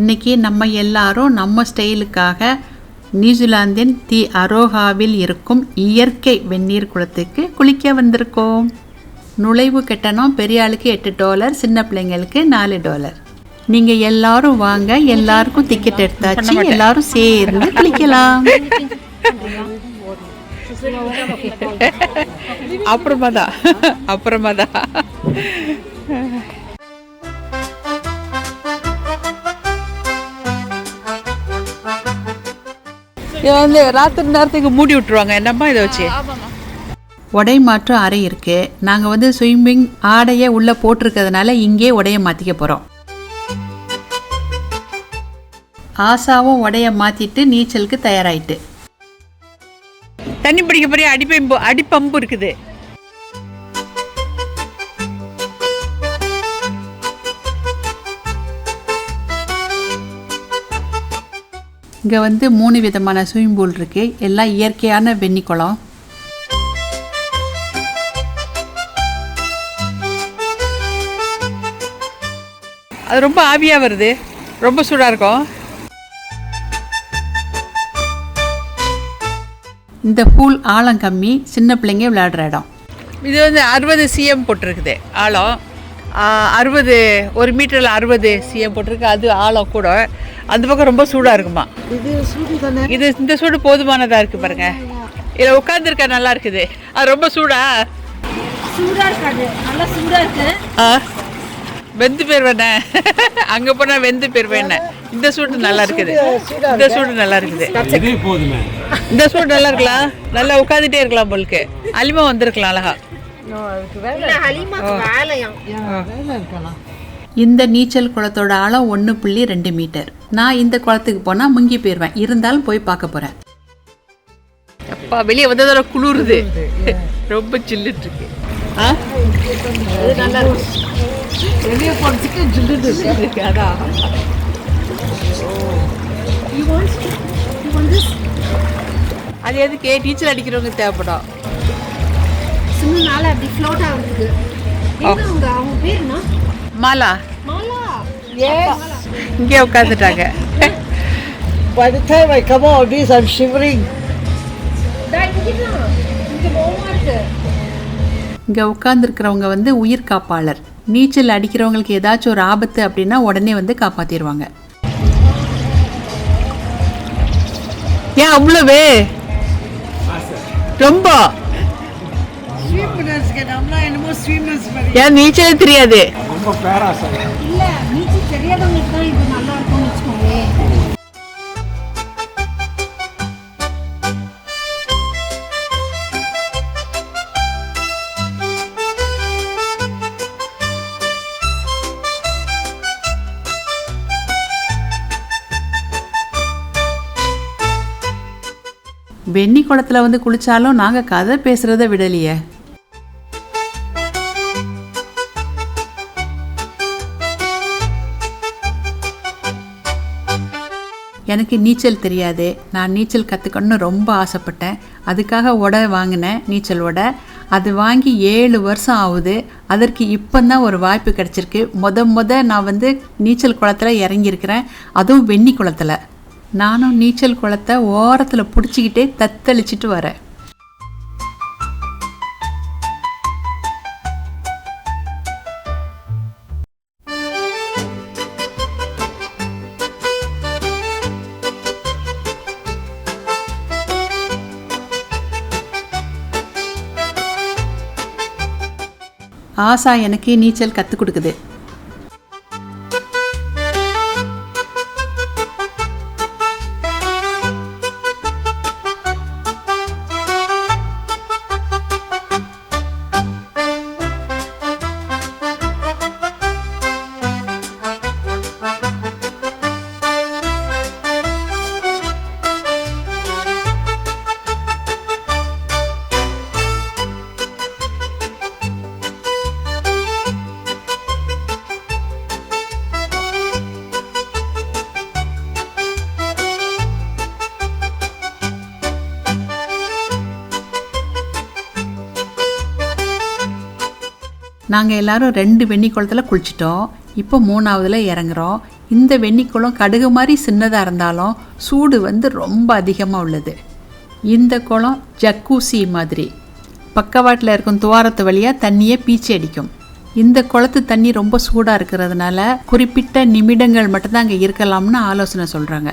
இன்னைக்கு நம்ம எல்லாரும் நம்ம ஸ்டைலுக்காக நியூசிலாந்தின் தி அரோஹாவில் இருக்கும் இயற்கை வெந்நீர் குளத்துக்கு குளிக்க வந்திருக்கோம். நுழைவு கட்டணம் பெரிய ஆளுக்கு எட்டு டாலர் சின்ன பிள்ளைங்களுக்கு நாலு டாலர். நீங்கள் எல்லாரும் வாங்க எல்லாருக்கும் டிக்கெட் எடுத்தாச்சு எல்லாரும் சேர்ந்து குளிக்கலாம். அப்புறமா தான் அப்புறமா தான். இது வந்து ராத்திரி நேரத்துக்கு மூடி விட்டுருவாங்க. என்னம்மா இதை வச்சு? உடை மாற்று அறை இருக்கு. நாங்கள் வந்து ஸ்விம்மிங் ஆடையை உள்ளே போட்டிருக்கிறதுனால இங்கே உடைய மாற்றிக்க போகிறோம் ஆசாவும் உடைய மாற்றிட்டு நீச்சலுக்கு தயாராயிட்டு. தண்ணி பிடிக்க போறிய அடிப்பம்பு அடிப்பம்பு இருக்குது. இங்கே வந்து மூணு விதமான ஸ்விம்மிங் பூல் இருக்கு. எல்லாம் இயற்கையான வெண்ணி குளம் அது ரொம்ப ஆவியாக வருது. ரொம்ப சூடாக இருக்கும். இந்த பூல் ஆழம் கம்மி சின்ன பிள்ளைங்க விளையாடுற இடம். இது வந்து அறுபது சிஎம் போட்டிருக்குது ஆழம். அறுபது ஒரு மீட்டரில் அறுபது சிஎம் போட்டிருக்கு. அது ஆழம் கூட. அந்த பக்கம் ரொம்ப சூடாக இருக்குமா? இது இந்த சூடு போதுமானதாக இருக்குது பாருங்க. இதில் உட்காந்துருக்க நல்லா இருக்குது. அது ரொம்ப சூடா? சூடா இருக்காது. நல்லா சூடா இருக்கு. ஆ. வெந்து பேர் வேணே. அங்கே போனால் வெந்து பேர் வேணே. இந்த சூடு நல்லா இருக்குது. இந்த சூடு நல்லா இருக்குது. இதே போதுமே. இந்த சூடு நல்லா இருக்கலாம். நல்லா உட்காந்துட்டே இருக்கலாம் போலுக்கு. அலிமா வந்திருக்கலாம் அழகா. இந்த நீச்சல் குளத்தோட ஆழம் ஒன்று புள்ளி ரெண்டு மீட்டர். நான் இந்த குளத்துக்கு போனால் முங்கி போயிடுவேன் இருந்தாலும் போய் பார்க்க போகிறேன் அப்பா வெளியே வந்ததோட குளிருது. ரொம்ப சில்லுட்டு இருக்கு வெளியே போறதுக்கு ஜில்லுது இருக்கு, அதான் திஸ் அது எதுக்கு? நீச்சல் அடிக்கிறவங்க தேவைப்படும். சின்ன நாள அப்படி ஃப்ளோட் என்ன அவங்க அவங்க பேர் என்ன? மாலா. மாலா? இங்கே உட்காந்துட்டாங்க By the time I come out of this, I'm shivering. இங்கே உட்காந்துருக்கிறவங்க வந்து உயிர் காப்பாளர். நீச்சல் அடிக்கிறவங்களுக்கு ஏதாச்சும் ஒரு ஆபத்து அப்படின்னா உடனே வந்து காப்பாற்றிடுவாங்க ஏன் அவ்வளவு? ரொம்ப. ஏன் நீச்சலே தெரியாது. ரொம்ப பேராசை இல்ல நீச்சல் தெரியாதவங்களுக்கு தான் இது நல்லா இருக்கும்னு வச்சுக்கோங்களேன். வெண்ணி குளத்துல வந்து குளிச்சாலும் நாங்கள் கதை பேசுகிறத விடலையே. எனக்கு நீச்சல் தெரியாது. நான் நீச்சல் கற்றுக்கணும்னு ரொம்ப ஆசைப்பட்டேன். அதுக்காக உடை வாங்கினேன் நீச்சல் உடை. அது வாங்கி ஏழு வருஷம் ஆகுது. அதற்கு இப்போ தான் ஒரு வாய்ப்பு கிடச்சிருக்கு. மொத முத நான் வந்து நீச்சல் குளத்துல இறங்கியிருக்கிறேன். அதுவும் வெண்ணி குளத்துல. நானும் நீச்சல் குளத்தை ஓரத்தில் பிடிச்சிக்கிட்டே தத்தளிச்சிட்டு வரேன். ஆசா எனக்கு நீச்சல் கற்றுக் கொடுக்குது. நாங்கள் எல்லாரும் ரெண்டு வெண்ணிக்குளத்தில் குளிச்சிட்டோம். இப்போ மூணாவதுல இறங்குறோம். இந்த வெண்ணிக்குளம் கடுகு மாதிரி சின்னதாக இருந்தாலும் சூடு வந்து ரொம்ப அதிகமாக உள்ளது. இந்த குளம் ஜக்கூசி மாதிரி. பக்கவாட்டில் இருக்கும் துவாரத்து வழியாக தண்ணியை பீச்சி அடிக்கும். இந்த குளத்து தண்ணி ரொம்ப சூடாக இருக்கிறதுனால குறிப்பிட்ட நிமிடங்கள் மட்டும்தான் அங்கே இருக்கலாம்னு ஆலோசனை சொல்கிறாங்க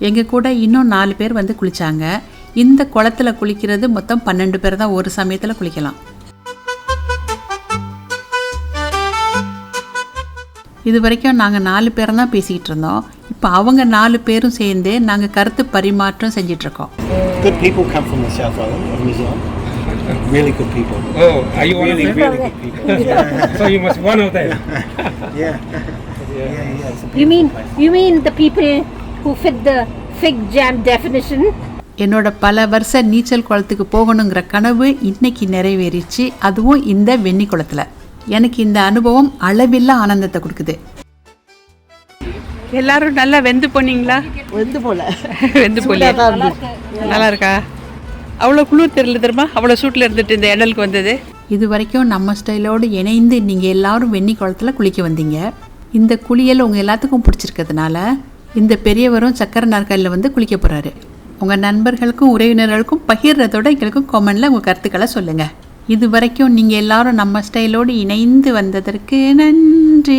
எங்கள் கூட இன்னும் நாலு பேர் வந்து குளித்தாங்க இந்த குளத்துல குளிக்கிறது மொத்தம் பன்னெண்டு பேர் தான் ஒரு சமயத்தில் குளிக்கலாம் இது வரைக்கும் நாங்கள் நாலு பேர் தான் பேசிக்கிட்டு இருந்தோம் இப்போ அவங்க நாலு பேரும் சேர்ந்து நாங்கள் கருத்து பரிமாற்றம் செஞ்சிட்ருக்கோம் Good people come from the South Island of New Zealand. Really good people. Oh, are you one of Really, them? really good people. so you must one of them. Yeah. Yeah, yeah. A You mean you mean the people who fit the fig jam definition? என்னோட பல வருஷ நீச்சல் குளத்துக்கு போகணுங்கிற கனவு இன்னைக்கு நிறைவேறிச்சு. அதுவும் இந்த வெண்ணி குளத்துல. எனக்கு இந்த அனுபவம் அளவில்லா ஆனந்தத்தை கொடுக்குது. எல்லாரும் நல்லா வெந்து போனீங்களா? வெந்து போல. வெந்து போலியா. நல்லா இருக்கா? அவ்வளோ குளிர் தெரியல தெரியுமா? அவ்வளோ சூட்டில் இருந்துட்டு இந்த எண்ணலுக்கு வந்தது. இது வரைக்கும் நம்ம ஸ்டைலோடு இணைந்து நீங்கள் எல்லாரும் வெண்ணி குளத்துல குளிக்க வந்தீங்க. இந்த குளியல் உங்கள் எல்லாத்துக்கும் பிடிச்சிருக்கிறதுனால இந்த பெரியவரும் சக்கர நாற்காலியில் வந்து குளிக்க போகிறாரு உங்கள் நண்பர்களுக்கும் உறவினர்களுக்கும் பகிர்றதோட எங்களுக்கும் கமெண்டில் உங்கள் கருத்துக்களை சொல்லுங்கள் இது வரைக்கும் நீங்கள் எல்லாரும் நம்ம ஸ்டைலோடு இணைந்து வந்ததற்கு நன்றி.